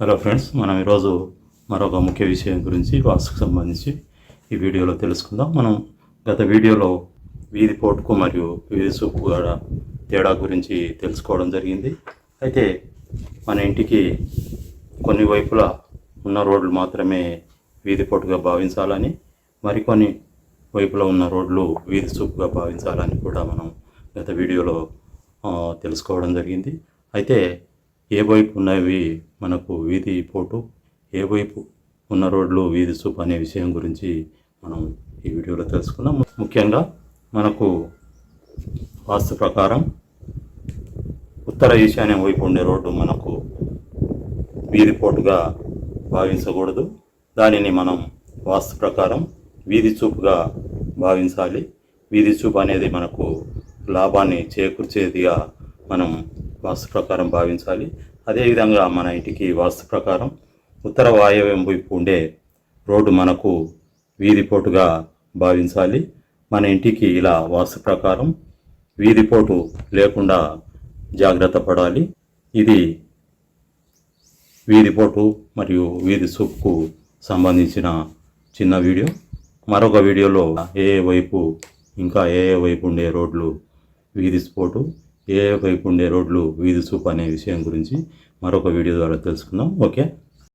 Hello friends మనం ఈరోజు మరొక ముఖ్య విషయం గురించి వాస్తుకు సంబంధించి ఈ వీడియోలో తెలుసుకుందాం. మనం గత వీడియోలో వీధి పోటుకు మరియు వీధి సూపు కూడా తేడా గురించి తెలుసుకోవడం జరిగింది. అయితే మన ఇంటికి కొన్ని వైపులా ఉన్న రోడ్లు మాత్రమే వీధి పోటుగా భావించాలని మరికొన్ని వైపులో ఉన్న రోడ్లు వీధి సూపుగా భావించాలని కూడా మనం గత వీడియోలో తెలుసుకోవడం జరిగింది. అయితే ఏ వైపు ఉన్నవి మనకు వీధి పోటు ఏ వైపు ఉన్న రోడ్లు వీధి సూప్ అనే విషయం గురించి మనం ఈ వీడియోలో తెలుసుకుందాం. ముఖ్యంగా మనకు వాస్తు ప్రకారం ఉత్తర ఈశాన్యం వైపు ఉండే రోడ్డు మనకు వీధి పోటుగా భావించకూడదు. దానిని మనం వాస్తు ప్రకారం వీధి చూపుగా భావించాలి. వీధి చూపు అనేది మనకు లాభాన్ని చేకూర్చేదిగా మనం వాస్తు ప్రకారం భావించాలి. అదేవిధంగా మన ఇంటికి వాస్తు ప్రకారం ఉత్తర వాయవ్యం వైపు ఉండే రోడ్డు మనకు వీధిపోటుగా భావించాలి. మన ఇంటికి ఇలా వాస్తు ప్రకారం వీధిపోటు లేకుండా జాగ్రత్త పడాలి. ఇది వీధిపోటు మరియు వీధి సూప్కు సంబంధించిన చిన్న వీడియో. మరొక వీడియోలో ఏ వైపు ఇంకా ఏ వైపు ఉండే రోడ్లు వీధి స్పోటు ఏ వైపు ఉండే రోడ్లు వీధి సూప్ అనే విషయం గురించి మరొక వీడియో ద్వారా తెలుసుకుందాం. ఓకే?